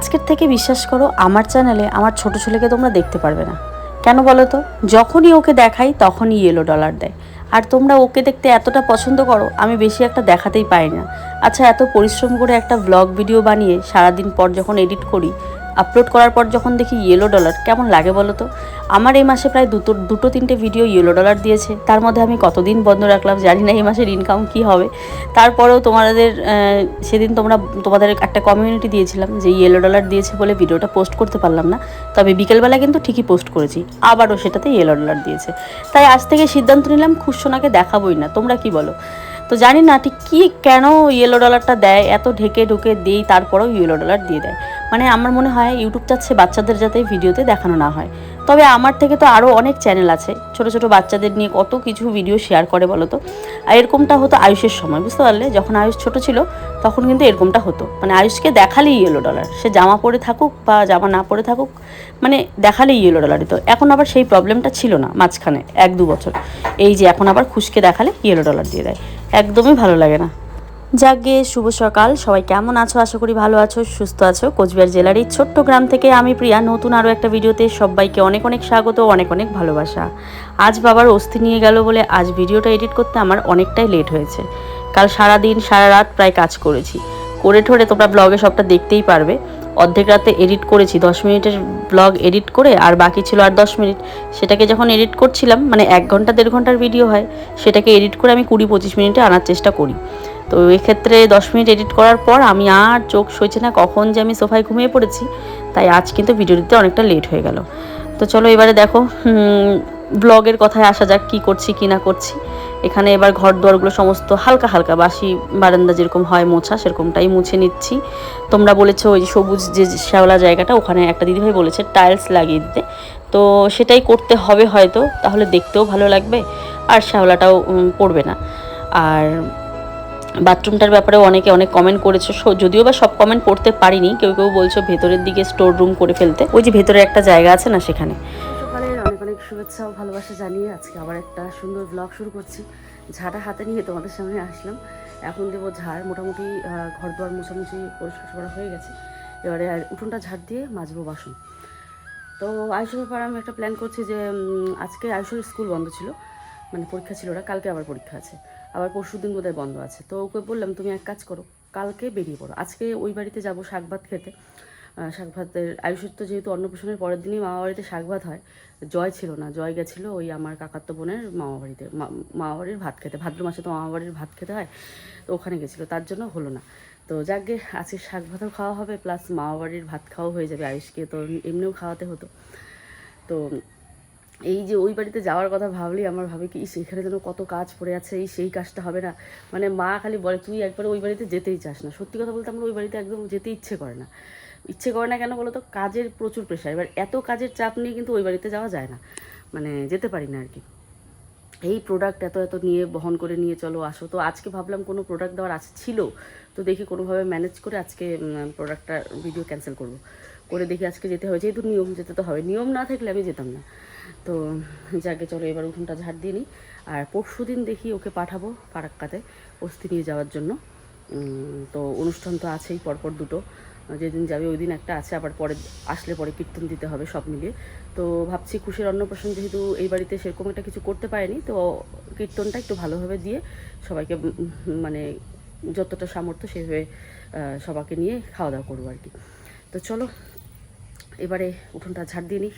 আজকের থেকে বিশ্বাস করো, আমার চ্যানেলে আমার ছোট ছেলেকে তোমরা দেখতে পারবে না। কেন বলো তো? যখনই ওকে দেখাই, তখনই ইয়েলো ডলার দেয়। আর তোমরা ওকে দেখতে এতটা পছন্দ করো, আমি বেশি একটা দেখাতেই পাই না। আচ্ছা এত পরিশ্রম করে একটা ব্লগ ভিডিও বানিয়ে সারাদিন পর যখন এডিট করি আপলোড করার পর যখন দেখি ইয়েলো ডলার কেমন লাগে বলো তো? আমার এই মাসে প্রায় দুটো দুটো তিনটে ভিডিও ইয়েলো ডলার দিয়েছে। তার মধ্যে আমি কতদিন বন্ধ রাখলাম জানি না এই মাসের ইনকাম কি হবে। তারপরেও তোমাদের সেদিন তোমরা, তোমাদের একটা কমিউনিটি দিয়েছিলাম যে ইয়েলো ডলার দিয়েছে বলে ভিডিওটা পোস্ট করতে পারলাম না। তবে বিকেলবেলা কিন্তু ঠিকই পোস্ট করেছি, আবারও সেটাতে ইয়েলো ডলার দিয়েছে। তাই আজ থেকে সিদ্ধান্ত নিলাম খুশোনাকে দেখাবোই না। তোমরা কি বলো? তো জানি না ঠিক কী, কেন ইয়েলো ডলারটা দেয়, এত ঢেকে ঢুকে দিই, তারপরেও ইয়েলো ডলার দিয়ে দেয়। মানে আমার মনে হয় ইউটিউব চাচ্ছে বাচ্চাদের যাতে ভিডিওতে দেখানো না হয়। তবে আমার থেকে তো আরও অনেক চ্যানেল আছে, ছোট ছোট বাচ্চাদের নিয়ে কত কিছু ভিডিও শেয়ার করে বলো তো আর এরকমটা হতো আয়ুষের সময়, বুঝতে পারলে? যখন আয়ুষ ছোট ছিল, তখন কিন্তু এরকমটা হতো। মানে আয়ুষকে দেখালেই ইয়েলো ডলার সে জামা পরে থাকুক বা জামা না পরে থাকুক মানে দেখালেই ইয়েলো ডলার দিত। এখন আবার সেই প্রবলেমটা ছিল না, মাঝখানে, এক দু বছর। এই যে এখন আবার খুশকে দেখালে ইয়েলো ডলার দিয়ে দেয়। একদমই ভালো লাগে না। যাকে শুভ সকাল, সবাই কেমন আছো? আশা করি ভালো আছো, সুস্থ আছো। কোচবিহার জেলার এই ছোট্ট গ্রাম থেকে আমি প্রিয়া। নতুন আরও একটা ভিডিওতে সবাইকে অনেক অনেক স্বাগত, অনেক অনেক ভালোবাসা। আজ বাবার অস্থি নিয়ে গেল বলে আজ ভিডিওটা এডিট করতে আমার অনেকটাই লেট হয়েছে। কাল সারা দিন সারা রাত প্রায় কাজ করেছি। করে ঠোরে তোমরা ব্লগে সবটা দেখতেই পারবে। অর্ধেক রাতে এডিট করেছি, দশ মিনিটের ব্লগ এডিট করে আর বাকি ছিল আর দশ মিনিট। সেটাকে যখন এডিট করছিলাম মানে এক ঘণ্টা, দেড় ঘণ্টার ভিডিও হয়, সেটাকে এডিট করে আমি কুড়ি, পঁচিশ মিনিটে আনার চেষ্টা করি। তো এক্ষেত্রে দশ মিনিট এডিট করার পর আমি আর চোখ সইছে না কখন যে আমি সোফায় ঘুমিয়ে পড়েছি, তাই আজ কিন্তু ভিডিও দিতে অনেকটা লেট হয়ে গেল। তো চলো এবারে দেখো ব্লগের কথায় আসা যাক কী করছি, কী না করছি। এখানে এবার ঘর দুয়ারগুলো সমস্ত হালকা হালকা, বাসি বারান্দা যেরকম হয় মোছা, সেরকমটাই মুছে নিচ্ছি। তোমরা বলেছ ওই সবুজ যে শ্যাওলা জায়গাটা, ওখানে একটা দিদিভাই বলেছে টাইলস লাগিয়ে দিতে। তো সেটাই করতে হবে হয়তো, তাহলে দেখতেও ভালো লাগবে, আর শ্যাওলাটাও পড়বে না। আর বাথরুমটার ব্যাপারে অনেকে অনেক কমেন্ট করেছ যদিও বা সব কমেন্ট পড়তে পারিনি, কেউ কেউ বলছো ভেতরের দিকে স্টোর রুম করে ফেলতে। ওই যে ভেতরে একটা জায়গা আছে না সেখানে। শুভেচ্ছা ও ভালোবাসা জানিয়ে আজকে আবার একটা সুন্দর ব্লগ শুরু করছি। ঝাড়া হাতে নিয়ে তোমাদের সামনে আসলাম। এখন দেবো ঝাড়। মোটামুটি ঘর দুয়ার মোছামুছি পরিষ্কার করা হয়ে গেছে। এবারে উঠোনটা ঝাড় দিয়ে মাজবো বাসন। তো আয়ুষের ব্যাপারে আমি একটা প্ল্যান করছি যে আজকে আয়ুষের স্কুল বন্ধ ছিল। মানে পরীক্ষা ছিল ওরা কালকে আবার পরীক্ষা আছে। আবার পরশু দিন বোধহয় বন্ধ আছে। তো ওকে বললাম, তুমি এক কাজ করো, কালকে বেরিয়ে পড়ো। আজকে ওই বাড়িতে যাব শাক ভাত খেতে। শাক ভাতের আয়ুষের তো যেহেতু অন্নপ্রাশনের পরের দিনই মামা বাড়িতে শাক ভাত হয়, জয় ছিল না, জয় গেছিল ওই আমার কাকাতো বোনের মামা বাড়িতে মামা বাড়ির ভাত খেতে। ভাদ্র মাসে তো মামা বাড়ির ভাত খেতে হয়, তো ওখানে গেছিল, তার জন্য হলো না। তো যাকে আজকে শাক ভাতও খাওয়া হবে প্লাস মামা বাড়ির ভাত খাওয়া হয়ে যাবে আয়ুষকে, তো এমনিও খাওয়াতে হতো। তো এই যে ওই বাড়িতে যাওয়ার কথা ভাবলেই আমার ভাবে, কি সেখানে যেন কত কাজ পড়ে আছে, এই সেই কাজটা হবে না। মানে মা খালি বলে, তুই একবার ওই বাড়িতে যেতেই চাস না। সত্যি কথা বলতে, আমার ওই বাড়িতে একদম যেতে ইচ্ছে করে না। ইচ্ছে করে না কেন বলো তো কাজের প্রচুর প্রেশার এবার এত কাজের চাপ নিয়ে কিন্তু ওই বাড়িতে যাওয়া যায় না। মানে যেতে পারি না আর কি এই প্রোডাক্ট এত এত নিয়ে বহন করে নিয়ে চলো, আসো। তো আজকে ভাবলাম কোনো প্রোডাক্ট দেওয়ার আছে, ছিল। তো দেখি কোনোভাবে ম্যানেজ করে আজকে প্রোডাক্টটা ভিডিও ক্যান্সেল করব। করে দেখি আজকে যেতে হবে যেহেতু নিয়ম, যেতে তো হবে। নিয়ম না থাকলে আমি যেতাম না। তো যাকে চলো, এবার উঠোনটা ঝাড় দিয়ে নিই। আর পরশু দিন দেখি ওকে পাঠাবো ফারাক্কাতে অস্থি নিয়ে যাওয়ার জন্য। তো অনুষ্ঠান তো আছেই পরপর দুটো। যেদিন যাবে ওই দিন একটা আছে, আবার পরে আসলে পরে কীর্তন দিতে হবে সব মিলিয়ে। তো ভাবছি খুশির অন্নপ্রাশন যেহেতু এই বাড়িতে সেরকম একটা কিছু করতে পারেনি, তো কীর্তনটা একটু ভালোভাবে দিয়ে সবাইকে মানে যতটা সামর্থ্য সেভাবে সবাইকে নিয়ে খাওয়া দাওয়া করব আর কি। তো চলো, এবারে উঠোনটা ঝাড় দিয়ে নিই।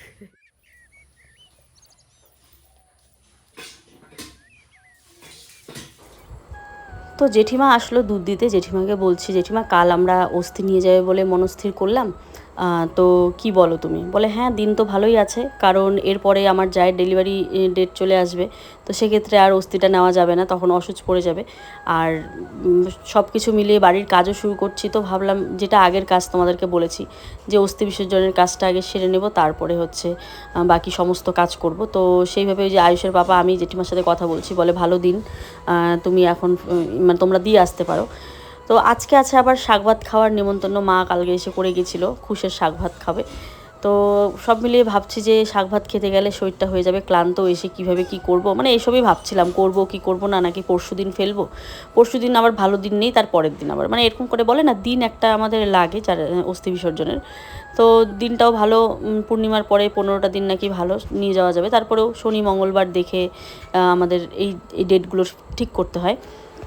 তো জেঠিমা আসলো দুধ দিতে। জেঠিমাকে বলছি, জেঠিমা, কাল আমরা অস্থি নিয়ে যাবে বলে মনস্থির করলাম। তো কি বলো তুমি? বলে হ্যাঁ দিন তো ভালোই আছে, কারণ এরপরে আমার জায়ের ডেলিভারি ডেট চলে আসবে। তো সেক্ষেত্রে আর অস্থিটা নেওয়া যাবে না, তখন অসুচ পড়ে যাবে। আর সব কিছু মিলিয়ে বাড়ির কাজও শুরু করছি, তো ভাবলাম যেটা আগের কাজ তোমাদেরকে বলেছি, যে অস্থি বিসর্জনের কাজটা আগে সেরে নেব, তারপরে হচ্ছে বাকি সমস্ত কাজ করব। তো সেইভাবে ওই যে আয়ুষের বাবা আমি জেঠিমার সাথে কথা বলছি, বলে, ভালো দিন তুমি এখন মানে তোমরা দিয়ে আসতে পারো। তো আজকে আছে আবার শাক ভাত খাওয়ার নেমন্তন্ন মা কালকে এসে করে গেছিল, খুশের শাক ভাত খাবে। তো সব মিলিয়ে ভাবছি যে শাক ভাত খেতে গেলে শরীরটা হয়ে যাবে ক্লান্ত, এসে কীভাবে কি করব? মানে এইসবই ভাবছিলাম, করব কি করব না, নাকি পরশু দিন ফেলব? পরশু দিন আবার ভালো দিন নেই, তার পরের দিন আবার। মানে এরকম করে বলে না, দিন একটা আমাদের লাগে যার অস্থি বিসর্জনের। তো দিনটাও ভালো পূর্ণিমার পরে পনেরোটা দিন নাকি ভালো নিয়ে যাওয়া যাবে। তারপরেও শনি, মঙ্গলবার দেখে আমাদের এই এই ডেটগুলো ঠিক করতে হয়।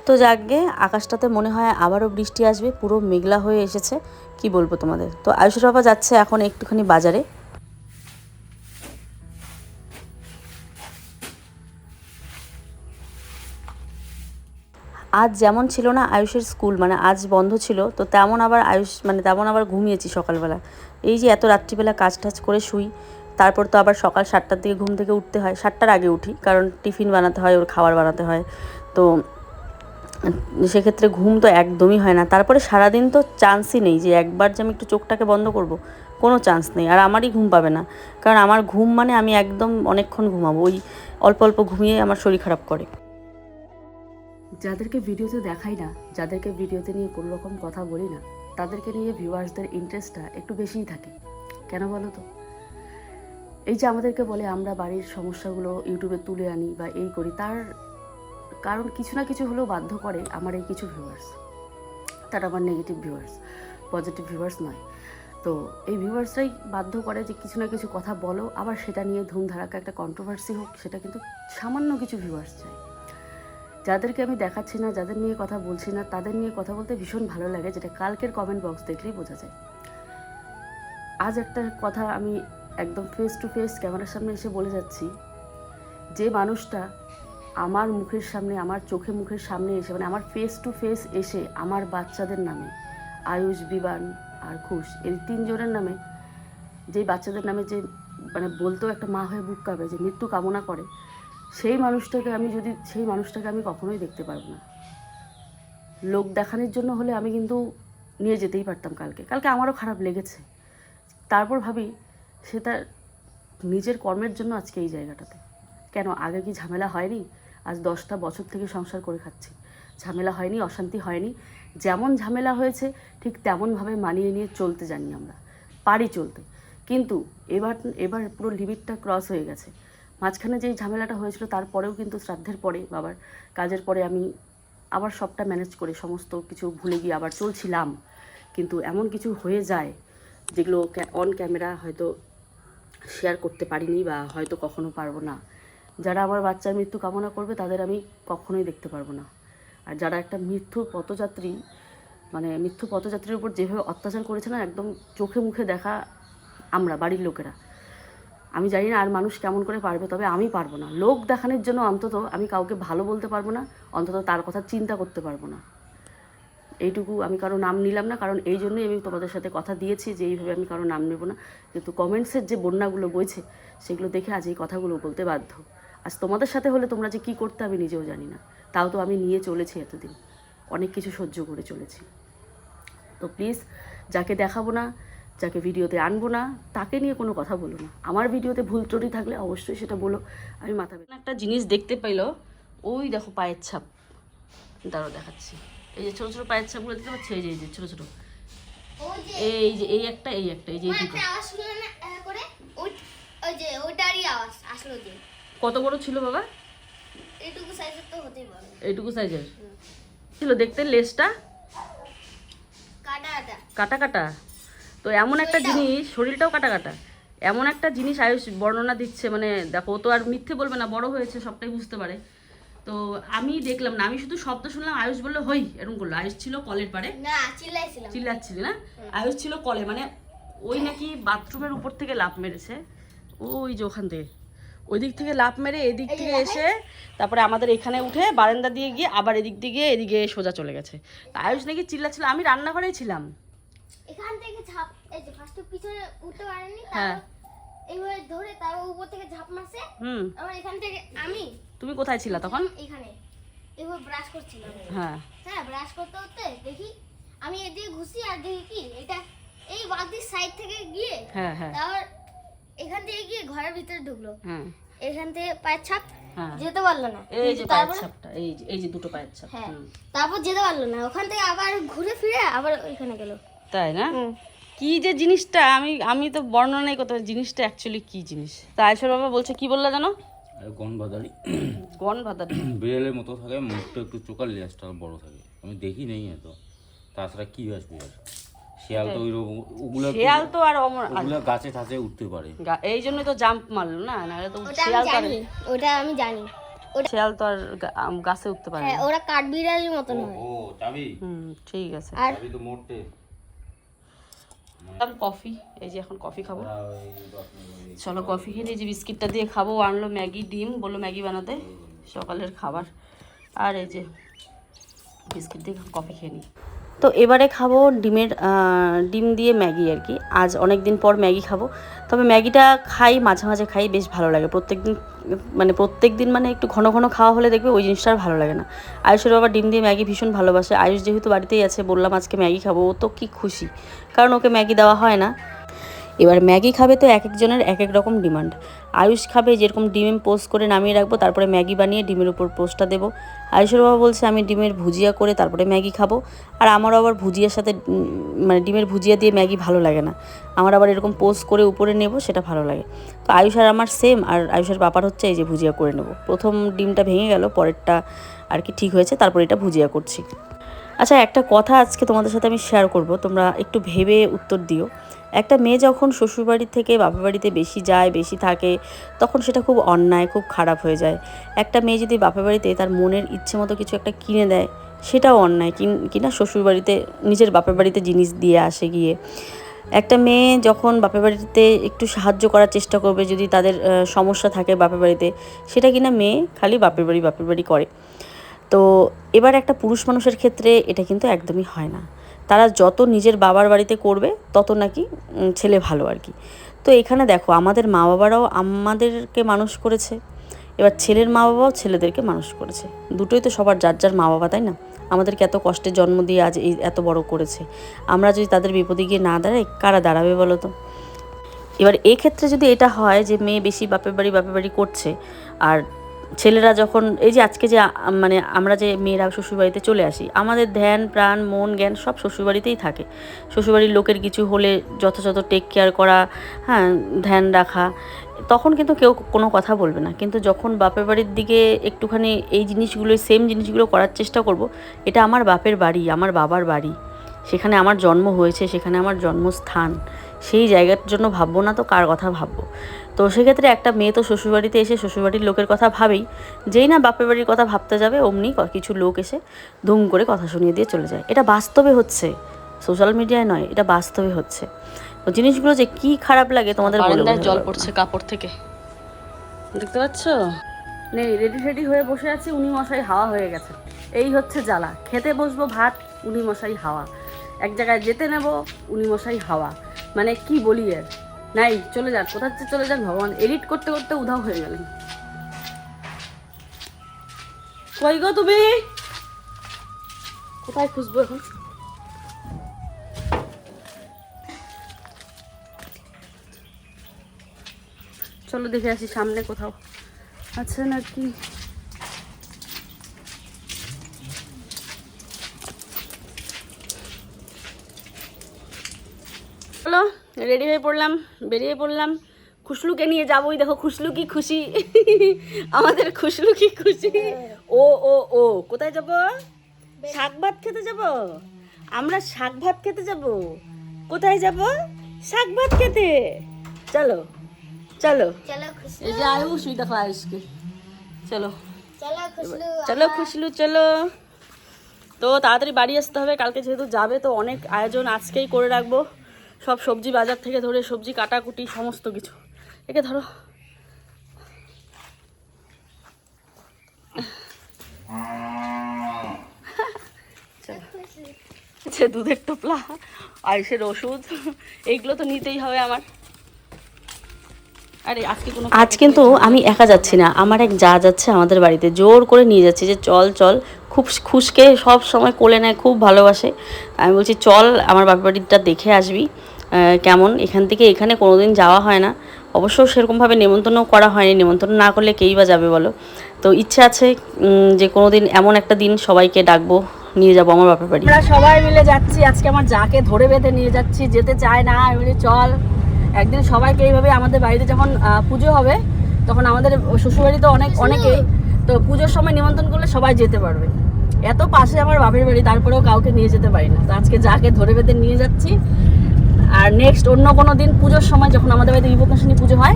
তো যাকগে আকাশটাতে মনে হয় আবারও বৃষ্টি আসবে, পুরো মেঘলা হয়ে এসেছে। কি বলব তোমাদের? তো আয়ুষ বাবা যাচ্ছে এখন একটুখানি বাজারে। আজ যেমন ছিল না আয়ুষের স্কুল মানে আজ বন্ধ ছিল, তো তেমন আবার আয়ুষ মানে তেমন আবার ঘুমিয়েছি সকালবেলা। এই যে এত রাত্রিবেলা কাজ টাজ করে শুই, তারপর তো আবার সকাল সাতটার দিকে ঘুম থেকে উঠতে হয়। সাতটার আগে উঠি, কারণ টিফিন বানাতে হয়, ওর খাবার বানাতে হয়। তো সেক্ষেত্রে ঘুম তো একদমই হয় না। তারপরে সারাদিন তো চান্সই নেই যে একবার যে আমি একটু চোখটাকে বন্ধ করব, কোনো চান্স নেই। আর আমারই ঘুম পাবে না। কারণ আমার ঘুম মানে আমি একদম অনেকক্ষণ ঘুমাবো। ওই অল্প অল্প ঘুমিয়ে আমার শরীর খারাপ করে। যাদেরকে ভিডিওতে দেখাই না, যাদেরকে ভিডিওতে নিয়ে কোনো রকম কথা বলি না, তাদেরকে নিয়ে ভিউয়ার্সদের ইন্টারেস্টটা একটু বেশিই থাকে। কেন বলো তো? এই যে আমাদেরকে বলে আমরা বাড়ির সমস্যাগুলো ইউটিউবে তুলে আনি বা এই করি, তার কারণ কিছু না কিছু হলেও বাধ্য করে আমার এই কিছু ভিউয়ার্স তারা আমার নেগেটিভ ভিউয়ার্স পজিটিভ ভিউয়ার্স নয়। তো এই ভিউয়ার্সরাই বাধ্য করে যে কিছু না কিছু কথা বলো, আবার সেটা নিয়ে ধুমধারাক্কা একটা কন্ট্রোভার্সি হোক, সেটা কিন্তু সামান্য কিছু ভিউয়ার্স চাই যাদেরকে আমি দেখাচ্ছি না, যাদের নিয়ে কথা বলছি না, তাদের নিয়ে কথা বলতে ভীষণ ভালো লাগে, যেটা কালকের কমেন্ট বক্স দেখলেই বোঝা যায়। আজ একটা কথা আমি একদম ফেস টু ফেস ক্যামেরার সামনে এসে বলে যাচ্ছি, যে মানুষটা আমার মুখের সামনে, আমার চোখে মুখের সামনে এসে মানে আমার ফেস টু ফেস এসে আমার বাচ্চাদের নামে আয়ুষ, বিবান আর খুশ এই তিনজনের নামে যে বাচ্চাদের নামে যে মানে বলতেও একটা মা হয়ে বুক কাঁপে যে মৃত্যু কামনা করে, সেই মানুষটাকে আমি যদি, সেই মানুষটাকে আমি কখনোই দেখতে পারব না। লোক দেখানোর জন্য হলে আমি কিন্তু নিয়ে যেতেই পারতাম কালকে। কালকে আমারও খারাপ লেগেছে। তারপর ভাবি, সে তার নিজের কর্মের জন্য আজকে এই জায়গাটাতে। কেন, আগে কি ঝামেলা হয়নি? আজ দশটা বছর থেকে সংসার করে খাচ্ছি। ঝামেলা হয়নি, অশান্তি হয়নি। যেমন ঝামেলা হয়েছে, ঠিক তেমনভাবে মানিয়ে নিয়ে চলতে জানি আমরা। পারি চলতে। কিন্তু এবার এবার পুরো লিমিটটা ক্রস হয়ে গেছে। মাঝখানে যেই ঝামেলাটা হয়েছিল, তারপরেও কিন্তু শ্রাদ্ধের পরে বাবার কাজের পরে আমি আবার সবটা ম্যানেজ করে সমস্ত কিছু ভুলে গিয়ে আবার চলছিলাম। কিন্তু এমন কিছু হয়ে যায়, যেগুলো অন ক্যামেরা হয়তো শেয়ার করতে পারিনি বা হয়তো কখনো পারব না। যারা আমার বাচ্চার মৃত্যু কামনা করবে, তাদের আমি কখনোই দেখতে পারব না। আর যারা একটা মৃত্যু পথযাত্রী মানে মৃত্যু পথযাত্রীর উপর যেভাবে অত্যাচার করেছে না, একদম চোখে মুখে দেখা আমরা, বাড়ির লোকেরা। আমি জানি না আর মানুষ কেমন করে পারবে, তবে আমি পারব না। লোক দেখানোর জন্য অন্তত আমি কাউকে ভালো বলতে পারব না, অন্তত তার কথা চিন্তা করতে পারব না। এইটুকু আমি কারও নাম নিলাম না, কারণ এই জন্যই আমি তোমাদের সাথে কথা দিয়েছি যে এইভাবে আমি কারও নাম নেব না। কিন্তু কমেন্টসের যে বন্যাগুলো বইছে, সেগুলো দেখে আজ এই কথাগুলো বলতে বাধ্য। আজ তোমাদের সাথে হলে তোমরা যে কী করতে আমি নিজেও জানি না। তাও তো আমি নিয়ে চলেছি এতদিন। অনেক কিছু সহ্য করে চলেছি। তো প্লিজ যাকে দেখাবো না যাকে ভিডিওতে আনব না তাকে নিয়ে কোনো কথা বলো না। আমার ভিডিওতে ভুল ত্রুটি থাকলে অবশ্যই সেটা বলো। আমি মাথা একটা জিনিস দেখতে পাইলো ওই দেখো পায়ের ছাপ। দাঁড়াও দেখাচ্ছি। এই যে ছোটো ছোটো পায়ের ছাপগুলো দেখতে পাচ্ছি? এই যে এই যে ছোটো ছোটো। এই যে এই একটা এই একটা এই যে দুটো। কত বড় ছিল বাবা? এইটুকু সাইজের তো হতেই পারে। এইটুকু সাইজের ছিল দেখতে লেজটা কাটা কাটা তো এমন একটা জিনিস শরীরটাও কাটা কাটা। এমন একটা জিনিস আয়ুষ বর্ণনা দিচ্ছে মানে দেখো তো আর মিথ্যে বলবে না বড় হয়েছে সবটাই বুঝতে পারে। তো আমি দেখলাম না আমি শুধু শব্দ শুনলাম আয়ুষ বলল হই এরকম করল। আয়ুষ ছিল কলের পারে চিল্লাচ্ছিলি না? আয়ুষ ছিল কলে মানে ওই নাকি বাথরুমের উপর থেকে লাফ মেরেছে ওই যে ওখান থেকে। ওই দিক থেকে লাফ মেরে এদিক থেকে এসে তারপরে আমাদের এখানে উঠে বারান্দা দিয়ে গিয়ে আবার এদিক দিয়ে গিয়ে এদিকে সোজা চলে গেছে। আয়ুষ নাকি চিল্লাচ্ছিল আমি রান্নাঘরেই ছিলাম। এখান থেকে ঝাপ এই যে ফার্স্টে পিছনে উঠতে পারেনি হ্যাঁ। তারপর এইভাবে ধরে তারপর উপর থেকে ঝাপ মারছে। হুম। আবার এখান থেকে আমি তুমি কোথায় ছিলা তখন? এখানে এইভাবে ব্রাশ করছিলাম। হ্যাঁ। হ্যাঁ ব্রাশ করতে করতে দেখি আমি এদিকে ঘুষি আর দেখি কি এটা এই বালতির সাইড থেকে গিয়ে হ্যাঁ হ্যাঁ। তারপর গিয়ে ঘরের ভিতরে ঢুকলো। হ্যাঁ। এখান থেকে পায়ের ছাপ হ্যাঁ। যেতে পারল না। এই যে পায়ের ছাপটা এই যে এই যে দুটো পায়ের ছাপ হ্যাঁ। তারপর যেতে পারল না। ওখান থেকে আবার ঘুরে ফিরে আবার ওইখানে গেল। তাই না? কি যে জিনিসটা আমি আমি তো বর্ণনাই করতে পারি জিনিসটা অ্যাকচুয়ালি কি জিনিস? তা আয়সর বাবা বলছে কি বললা জানো? গন বাদারি গন ভাতা বিড়ালের মতো থাকে মুখটা একটু চোকার লেজটা বড় থাকে। আমি দেখি নেই এত। তাছাড়া কি আসবে আর? শিয়াল তো ওগুলো শিয়াল তো আর অমর ওগুলো গাছে ঠাছে উঠতে পারে। এই জন্যই তো জাম্প মারলো না নাহলে তো শিয়াল জানি ওটা আমি জানি। শিয়াল তো আর গাছে উঠতে পারে হ্যাঁ না। ওরা কাঠবিড়ালির মতন হয়। ও চাবি? হুম ঠিক আছে। আর চাবি তো মোটে। কফি এই যে এখন কফি খাব। চলো কফি খেয়ে এই যে বিস্কিটটা দিয়ে খাব আনলো ম্যাগি ডিম বলল ম্যাগি বানাতে সকালের খাবার। আর এই যে বিস্কিট দিয়ে কফি খেয়ে নিই। তো এবারে খাব ডিমের ডিম দিয়ে ম্যাগি আর কি। আজ অনেক দিন পর ম্যাগি খাব। তবে ম্যাগিটা খাই, মাঝে মাঝে খাই, বেশ ভালো লাগে। প্রত্যেক দিন মানে প্রত্যেক দিন মানে একটু ঘন ঘন খাওয়া হলে দেখবে ওই জিনিসটা আর ভালো লাগে না। আয়ুষের বাবা ডিম দিয়ে ম্যাগি ভীষণ ভালোবাসে। আয়ুষ যেহেতু বাড়িতেই আছে, বললাম আজকে ম্যাগি খাব, ও তো কি খুশি। কারণ ওকে ম্যাগি দেওয়া হয় না। এবার ম্যাগি খাবে তো এক একজনের এক এক রকম ডিমান্ড। আয়ুষ খাবে যেরকম ডিম পোস্ট করে নামিয়ে রাখব, তারপরে ম্যাগি বানিয়ে ডিমের উপর পোস্টটা দেবো। আয়ুষের বাবা বলছে, আমি ডিমের ভুজিয়া করে তারপরে ম্যাগি খাব। আর আমারও আবার ভুজিয়ার সাথে মানে ডিমের ভুজিয়া দিয়ে ম্যাগি ভালো লাগে না। আমার আবার এরকম পোস্ট করে উপরে নেব, সেটা ভালো লাগে। তো আয়ুষ আর আমার সেম আর আয়ুষের বাপার হচ্ছে এই যে ভুজিয়া করে নেব। প্রথম ডিমটা ভেঙে গেল, পরেরটা আর কি ঠিক হয়েছে, তারপর এটা ভুজিয়া করছি। আচ্ছা একটা কথা আজকে তোমাদের সাথে আমি শেয়ার করব। তোমরা একটু ভেবে উত্তর দিও। একটা মেয়ে যখন শ্বশুরবাড়ি থেকে বাপের বাড়িতে বেশি যায়, বেশি থাকে, তখন সেটা খুব অন্যায়, খুব খারাপ হয়ে যায়। একটা মেয়ে যদি বাপের বাড়িতে তার মনের ইচ্ছে মতো কিছু একটা কিনে দেয়, সেটাও অন্যায়। কিন- শ্বশুরবাড়িতে, নিজের বাপের বাড়িতে জিনিস দিয়ে আসে গিয়ে। একটা মেয়ে যখন বাপের বাড়িতে একটু সাহায্য করার চেষ্টা করবে, যদি তাদের সমস্যা থাকে বাপের বাড়িতে, সেটা কিনা মেয়ে খালি বাপের বাড়ি বাপের বাড়ি করে। তো এবার একটা পুরুষ মানুষের ক্ষেত্রে এটা কিন্তু একদমই হয় না। তারা যত নিজের বাবার বাড়িতে করবে, তত নাকি ছেলে ভালো আর কি। তো এখানে দেখো, আমাদের মা বাবারাও আমাদেরকে মানুষ করেছে। এবার ছেলের মা বাবাও ছেলেদেরকে মানুষ করেছে। দুটোই তো সবার যার যার মা বাবা তাই না? আমাদেরকে এত কষ্টে জন্ম দিয়ে আজ এই এত বড় করেছে। আমরা যদি তাদের বিপদে গিয়ে না দাঁড়াই, কারা দাঁড়াবে বলো তো? এবার এক্ষেত্রে যদি এটা হয় যে মেয়ে বেশি বাপের বাড়ি বাপের বাড়ি করছে, আর ছেলেরা যখন, এই যে আজকে যে মানে আমরা যে মেয়েরা শ্বশুরবাড়িতে চলে আসি, আমাদের ধ্যান, প্রাণ, মন, জ্ঞান সব শ্বশুরবাড়িতেই থাকে। শ্বশুরবাড়ির লোকের কিছু হলে যথাযথ টেক কেয়ার করা হ্যাঁ ধ্যান রাখা, তখন কিন্তু কেউ কোনো কথা বলবে না। কিন্তু যখন বাপের বাড়ির দিকে একটুখানি এই জিনিসগুলো সেম জিনিসগুলো করার চেষ্টা করব, এটা আমার বাপের বাড়ি, আমার বাবার বাড়ি। সেখানে আমার জন্ম হয়েছে, সেখানে আমার জন্মস্থান। সেই জায়গার জন্য ভাববো না তো কার কথা ভাববো। তো সেক্ষেত্রে একটা মেয়ে তো শ্বশুরবাড়িতে এসে শ্বশুরবাড়ির লোকের কথা ভাবেই যেই না বাপের বাড়ির কথা ভাবতে যাবে অমনি কিছু লোক এসে ধুম করে কথা শুনিয়ে দিয়ে চলে যায়। এটা বাস্তবে হচ্ছে সোশ্যাল মিডিয়ায় নয় এটা বাস্তবে হচ্ছে। তো জিনিসগুলো যে কি খারাপ লাগে তোমাদের জল পড়ছে কাপড় থেকে। দেখতে পাচ্ছ? নেই রেডি রেডি হয়ে বসে আছি উনি মশাই হাওয়া হয়ে গেছে। এই হচ্ছে জ্বালা খেতে বসবো ভাত উনি মশাই হাওয়া। এক জায়গায় যেতে নেব, উনি মশাই হাওয়া। মানে কি বলি এর? নাই, চলে যান কোথা থেকে চলে যান ভগবান, এডিট করতে করতে উধাও হয়ে গেলেন। কই গো তুমি? কোথায় খুঁজবো এখন? চলো দেখে আসি, সামনে কোথাও আছে নাকি চলো রেডি হয়ে পড়লাম বেরিয়ে পড়লাম। খুশলুকে নিয়ে যাবোই দেখো খুশলু কি খুশি। আমাদের খুশলু কি খুশি। ও ও ও কোথায় যাব? শাক ভাত খেতে যাব? আমরা শাক ভাত খেতে যাব। কোথায় যাব? শাক ভাত খেতে। চলো চলো। এই যে আয়ুষ দেখো আয়ুষকে। চলো। চলো খুশলু চলো। তো তাড়াতাড়ি বাড়ি আসতে হবে কালকে যেহেতু যাবে তো অনেক আয়োজন আজকেই করে রাখব। সব সবজি বাজার থেকে ধরে সবজি কাটাকুটি সমস্ত কিছু। একে ধরো। সে দুধের টোপলা আয়ুষের ওষুধ এইগুলো তো নিতেই হবে আমার। আরে আজকে কোনো আজ কিন্তু আমি একা যাচ্ছি না। আমার এক যা যাচ্ছে আমাদের বাড়িতে। জোর করে নিয়ে যাচ্ছে যে চল চল। খুব খুশকে সব সময় কোলে নেয় খুব ভালোবাসে। আমি বলছি চল আমার বাপের বাড়িটা দেখে আসবি। কেমন? এখান থেকে এখানে কোনোদিন যাওয়া হয় না। অবশ্য সেরকমভাবে নেমন্তন্নও করা হয়নি। নেমন্তন্ন না করলে কেই বা যাবে বলো? তো ইচ্ছে আছে যে কোনো দিন এমন একটা দিন সবাইকে ডাকবো নিয়ে যাব আমার বাপের বাড়ি। আমরা সবাই মিলে যাচ্ছি। আজকে আমার যাকে ধরে বেঁধে নিয়ে যাচ্ছি যেতে চায় না। আমি বলি চল। একদিন সবাইকে এইভাবে আমাদের বাড়িতে যখন পুজো হবে তখন আমাদের শ্বশুরবাড়ি তো অনেক অনেকেই। তো পুজোর সময় নিমন্ত্রণ করলে সবাই যেতে পারবে। এত পাশে আমার বাপের বাড়ি তারপরেও কাউকে নিয়ে যেতে পারি না। তো আজকে যাকে ধরে বেঁধে নিয়ে যাচ্ছি আর নেক্সট অন্য কোনো দিন পুজোর সময় যখন আমাদের বাড়িতে বিপদনাশিনী পুজো হয়,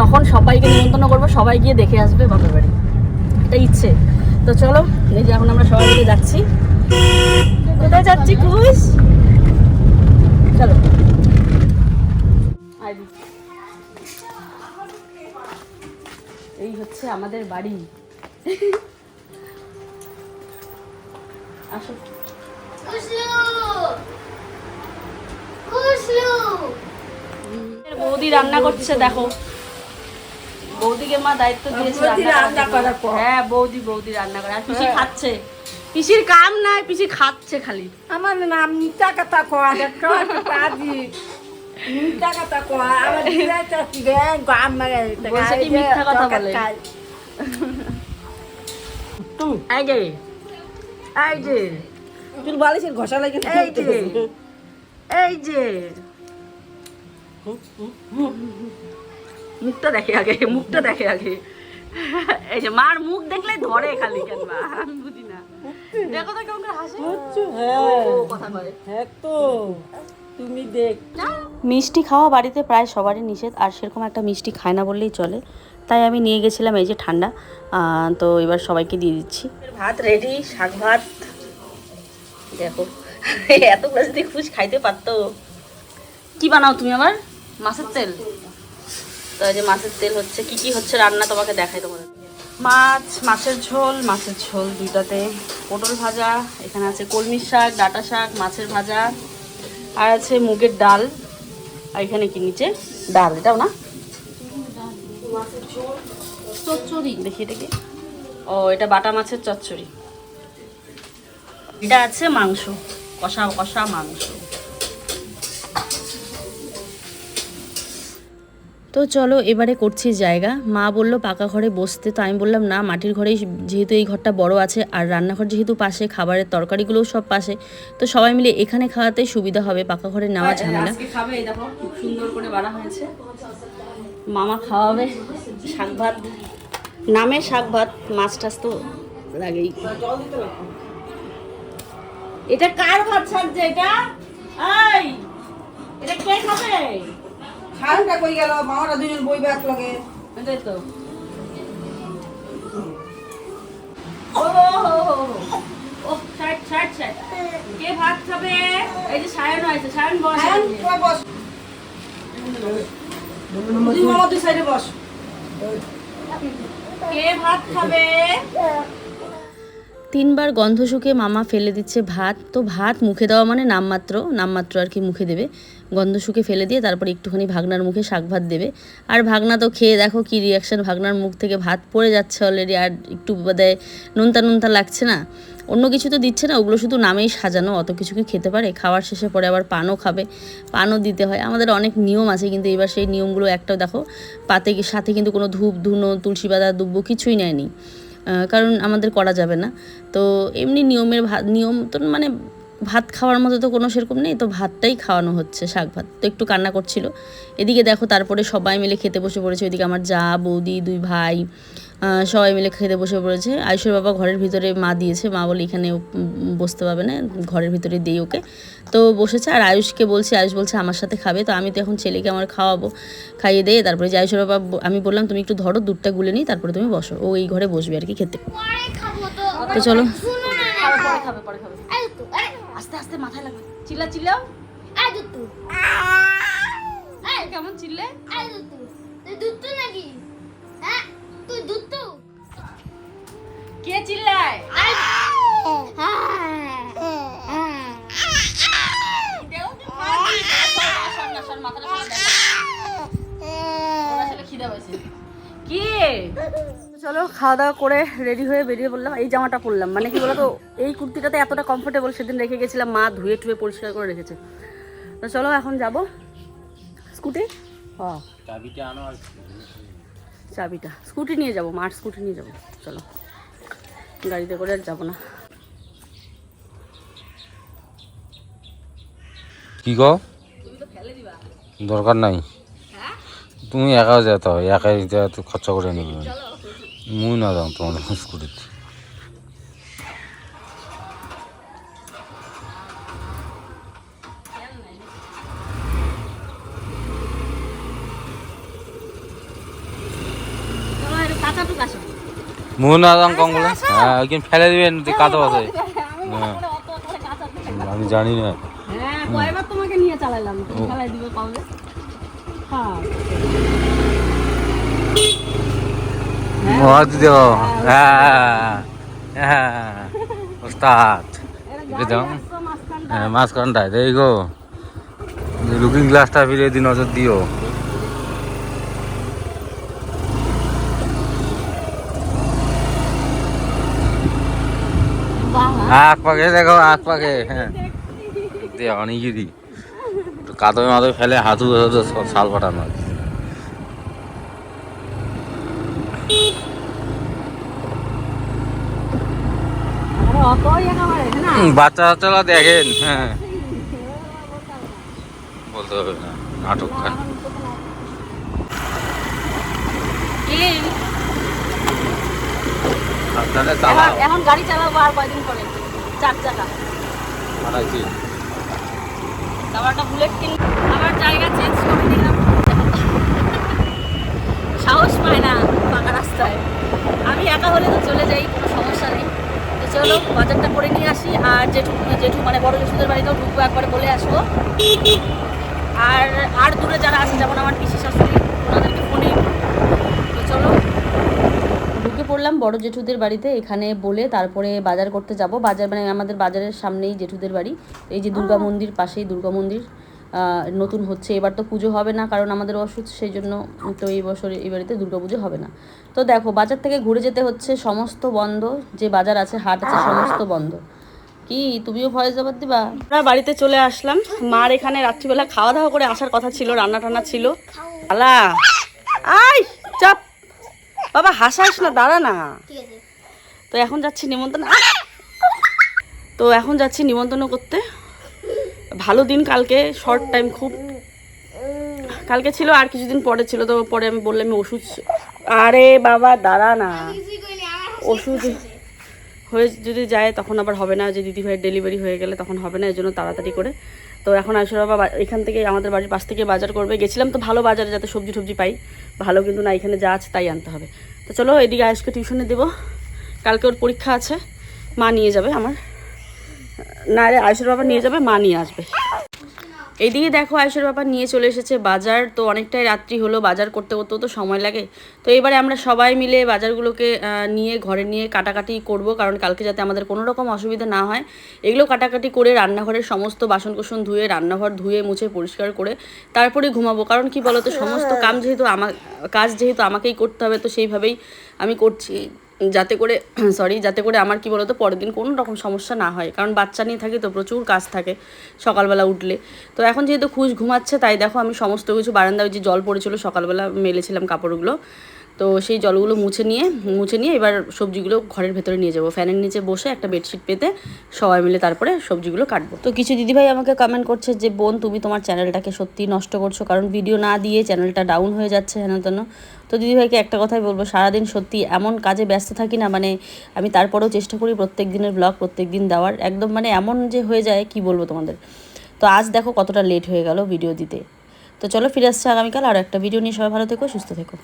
তখন সবাইকে নিমন্ত্রণ করব, সবাই গিয়ে দেখে আসবে বাপের বাড়ি। এটা ইচ্ছে। তো চলো, এই যে এখন আমরা সবাই মিলে যাচ্ছি। কোথায় যাচ্ছি, খুশ? চলো। এই হচ্ছে আমাদের বাড়ি। আসো। বৌদি রান্না করছে দেখো। বৌদিকে মা দায়িত্ব দিয়েছে রান্না করার হ্যাঁ বৌদি বৌদি রান্না করে। আর পিসি খাচ্ছে। পিসির কাম নাই পিসি খাচ্ছে খালি। আমার নাম মিথ্যা কথা কোয়া দেখো কাজি মিথ্যা কথা কোয়া। আমার দিদাই চাষি গে গাম মারে বলছে কি মিথ্যা কথা বলে? এই যে। এই যে। বালিশের ঘষা লাগে এই এই যে। মুখটা দেখে আগে মুখটা দেখে আগে। এই যে মার মুখ দেখলে ধরে খালি কেন মা? আমি বুঝি না। দেখো তো কেমন করে হ্যাঁ। কথা বলে। হ্যাঁ তো তুমি দেখ। মিষ্টি খাওয়া বাড়িতে প্রায় সবারই নিষেধ আর সেরকম একটা মিষ্টি খায় না বললেই চলে। তাই আমি নিয়ে গেছিলাম এই যে ঠান্ডা। তো এবার সবাইকে দিয়ে দিচ্ছি। ভাত রেডি শাক ভাত। দেখো। এতগুলো যদি খুশ খাইতে পারতো। কি বানাও তুমি আমার মাছের তেল? তো যে মাছের তেল হচ্ছে কি কি হচ্ছে রান্না তোমাকে দেখাই তোমাদের। মাছ মাছের ঝোল মাছের ঝোল দুইটাতে। পটল ভাজা এখানে আছে কলমির শাক ডাটা শাক মাছের ভাজা আর আছে মুগের ডাল আর এখানে কি নিচে? ডাল এটাও না? চচ্চড়ি। দেখি এটা কি? ও এটা বাটা মাছের চচ্চড়ি। এটা আছে মাংস। কষা কষা মাংস। তো চলো এবারে করছি জায়গা। মা বলল পাকা ঘরে বসতে। তো আমি বললাম না মাটির ঘরেই যেহেতু এই ঘরটা বড় আছে আর রান্নাঘর যেহেতু পাশে খাবারের তরকারিগুলোও সব পাশে তো সবাই মিলে এখানে খাওয়াতেই সুবিধা হবে পাকা ঘরে নেওয়া ঝামেলা। আজকে খাবে এই দেখো খুব সুন্দর করে বাড়া হয়েছে। মামা খাওয়াবে শাক ভাত নামে শাক ভাত মাছ টাছ তো লাগেই। এটা কার ভাত ছাড়ছে এটা? এই এটা কে খাবে? খানটা কই গেল? মামারা দুজন বই ব্যাগ লাগে। এটাই তো। ও। ও সাইড সাইড সাইড কে ভাত খাবে? এই যে সায়ন আছে সায়ন বস। আয়ন তুই বস। তুই মামা তুই সাইডে বস। কে ভাত খাবে? তিনবার গন্ধ শুকে মামা ফেলে দিচ্ছে ভাত। তো ভাত মুখে দেওয়া মানে নামমাত্র। নামমাত্র আর কি মুখে দেবে। গন্ধ শুকে ফেলে দিয়ে তারপর একটুখানি ভাগনার মুখে শাক ভাত দেবে। আর ভাগনা তো খেয়ে দেখো কি রিয়াকশান ভাগনার মুখ থেকে ভাত পড়ে যাচ্ছে অলরেডি আর একটু বোধহয় নুনতা নুনতা লাগছে না। অন্য কিছু তো দিচ্ছে না, ওগুলো শুধু নামেই সাজানো, অত কিছু কি খেতে পারে? খাওয়ার শেষে পরে আবার পানও খাবে, পানও দিতে হয়। আমাদের অনেক নিয়ম আছে কিন্তু এবার সেই নিয়মগুলো একটাও দেখো, পাতে সাথে কিন্তু কোনো ধূপ, ধুনো, তুলসী পাতা, দুব্ব কিছুই নেয়নি। কারণ আমাদের করা যাবে না। তো এমনি নিয়মের ভাত নিয়ম তো মানে ভাত খাওয়ার মতো তো কোনো সেরকম নেই, তো ভাতটাই খাওয়ানো হচ্ছে, শাক ভাত। তো একটু কান্না করছিল। এদিকে দেখো তারপরে সবাই মিলে খেতে বসে পড়েছে, ওইদিকে আমার যা বৌদি, দুই ভাই সবাই মিলে খেতে বসে পড়েছে। আয়ুষের বাবা ঘরের ভিতরে মা দিয়েছে। মা বলে এখানে ও, বসতে পাবে না ঘরের ভিতরে দিই ওকে। তো বসেছে আর আয়ুষকে বলছে আয়ুষ বলছে আমার সাথে খাবে। তো আমি তো এখন ছেলেকে আমার খাওয়াবো খাইয়ে দিয়ে তারপরে যে আয়ুষের বাবা আমি বললাম তুমি একটু ধরো দুধটা গুলে নিই তারপরে তুমি বসো। ও এই ঘরে বসবে আর কি খেতে। তো। চলো। আস্তে আস্তে মাথায় লাগবে। চিল্লা চিল্লাও। কেমন চিল্লে? দুধ তো নাকি? হ্যাঁ? তুই দুধ তো? কে চিল্লায়? কি চলো খাওয়া দাওয়া করে রেডি হয়ে বেরিয়ে বললাম এই জামাটা পরলাম। মানে কি বলতো এই কুর্তিটাতে এতটা কমফোর্টেবল সেদিন রেখে গেছিলাম। মা ধুয়ে টুয়ে পরিষ্কার করে রেখেছে। তো চলো এখন যাব। স্কুটি? হ্যাঁ চাবিটা আনো আর চাবিটা। স্কুটি নিয়ে যাব মার স্কুটি নিয়ে যাব। চলো। গাড়িতে করে আর যাব না। কি গো দরকার নাই। তুমি একা যা হবে একাই খরচা করে নিবি। মুই না যাও তোমার স্কুটিতে। মুই না যাও কম বলে? হ্যাঁ ওইখানে ফেলে দিবেন কাদো আছে হ্যাঁ। আমি জানি না। হ্যাঁ কয়বার তোমাকে নিয়ে চালাইলাম। তুমি চালাই দিবে পাবে হ্যাঁ। হ্যাঁ হ্যাঁ ওস্তাদ। হ্যাঁ মাঝখানটায়। গো লুকিং গ্লাসটা ফিরে দিন নজর দিও। আখ পাকে দেখো আখ পাকে হ্যাঁ। দে অনেকই কাদবে মাদবে ফেলে হাতু শাল পাঠানো আছে অতই একেবারে না হুম, বাচ্চা বাচ্চারা দেখেন হ্যাঁ। বলতে হবে না নাটক খান এখন গাড়ি চালাবো আর কয়দিন পরে? চার চাকা। তারপর একটা বুলেট কিন আবার জায়গা চেঞ্জ করে নিলাম সাহস পায় না ফাঁকা রাস্তায়। আমি একা হলে তো চলে যাই কোনো সমস্যা নেই। তো চলো বাজারটা করে নিয়ে আসি। আর জেঠু জেঠু মানে বড় জেঠুদের বাড়িতেও ঢুকবো একবার বলে আসব। আর আর দূরে যারা আছে যেমন আমার পিসি শাশুড়ি ওনাদেরকে ফোনে তো চলো ঢুকে পড়লাম বড় জেঠুদের বাড়িতে এখানে বলে তারপরে বাজার করতে যাব। বাজার মানে আমাদের বাজারের সামনেই জেঠুদের বাড়ি। এই যে দুর্গা মন্দির পাশেই দুর্গা মন্দির নতুন হচ্ছে। এবার তো পুজো হবে না কারণ আমাদের অসুখ সেই জন্য তো এই বছর এই বাড়িতে দুর্গা পুজো হবে না। তো দেখো বাজার থেকে ঘুরে যেতে হচ্ছে সমস্ত বন্ধ যে বাজার আছে হাট আছে সমস্ত বন্ধ। কি তুমিও ভয়েস জবাব দিবা? আমরা বাড়িতে চলে আসলাম। মার এখানে রাত্রিবেলা খাওয়া দাওয়া করে আসার কথা ছিল রান্না টান্না ছিল। আলা! আই চাপ! বাবা হাসাস না দাঁড়া না। তো এখন যাচ্ছি নিমন্ত্রণ তো এখন যাচ্ছি নিমন্ত্রণ করতে। ভালো দিন কালকে শর্ট টাইম খুব কালকে ছিল আর কিছুদিন পরে ছিল তো পরে আমি বললাম আমি ওষুধ আরে বাবা দাঁড়া না। ওষুধ হয়ে যদি যায় তখন আবার হবে না। যে দিদি ভাইয়ের ডেলিভারি হয়ে গেলে তখন হবে না এই জন্য তাড়াতাড়ি করে তো এখন আসলে বাবা এখান থেকে আমাদের বাড়ির পাশ থেকে বাজার করবে। গেছিলাম তো ভালো বাজারে যাতে সবজি টবজি পাই। ভালো কিন্তু না, এখানে যা আছে তাই আনতে হবে। তো চলো এদিকে আয়ুষকে টিউশনে দেবো। কালকে ওর পরীক্ষা আছে, মা নিয়ে যাবে আমার। না রে, আয়ুষের বাবা নিয়ে যাবে, মা নিয়ে আসবে। এইদিকে দেখো আয়ুষের বাবা নিয়ে চলে এসেছে বাজার, তো অনেকটাই রাত্রি হলো, বাজার করতে করতেও তো সময় লাগে। তো এবারে আমরা সবাই মিলে বাজারগুলোকে নিয়ে, ঘরে নিয়ে কাটাকাটি করব, কারণ কালকে যাতে আমাদের কোনো রকম অসুবিধা না হয়। এগুলো কাটাকাটি করে রান্নাঘরের সমস্ত বাসনকোসন ধুয়ে, রান্নাঘর ধুয়ে, মুছে, পরিষ্কার করে তারপরে ঘুমাবো। কারণ কি বলতো, সমস্ত কাম যেহেতু আমার কাজ যেহেতু আমাকেই করতে হবে, তো সেইভাবেই আমি করছি। যাতে করে সরি যাতে করে আমার কি বলতো, পরের দিন কোনো রকম সমস্যা না হয়। কারণ বাচ্চা নিয়ে থাকি তো প্রচুর কাজ থাকে সকালবেলা উঠলে। তো এখন যেহেতু খুশ ঘুমাচ্ছে, তাই দেখো আমি সমস্ত কিছু বারান্দায় যে জল পড়েছিল সকালবেলা মেলেছিলাম কাপড়গুলো। তো সেই জলগুলো মুছে নিয়ে মুছে নিয়ে এবার সবজিগুলো ঘরের ভেতরে নিয়ে যাব। ফ্যানের নিচে বসে একটা বেডশিট পেতে সবাই মিলে তারপরে সবজিগুলো কাটবো। তো কিছু দিদিভাই আমাকে কমেন্ট করছে যে, বোন, তুমি তোমার চ্যানেলটাকে সত্যি নষ্ট করছ, কারণ ভিডিও না দিয়ে চ্যানেলটা ডাউন হয়ে যাচ্ছে হেন তেন। তো দিদিভাইকে একটা কথাই বলব, সারাদিন সত্যি এমন কাজে ব্যস্ত থাকি না মানে আমি তারপরেও চেষ্টা করি প্রত্যেক দিনের ব্লগ প্রত্যেক দিন দেওয়ার। একদম মানে এমন যে হয়ে যায়, কি বলব তোমাদের? তো আজ দেখো কতটা লেট হয়ে গেল ভিডিও দিতে। তো চলো ফিরে আসছে আগামীকাল, আর একটা ভিডিও নিয়ে সবাই ভালো থেকো, সুস্থ থেকো।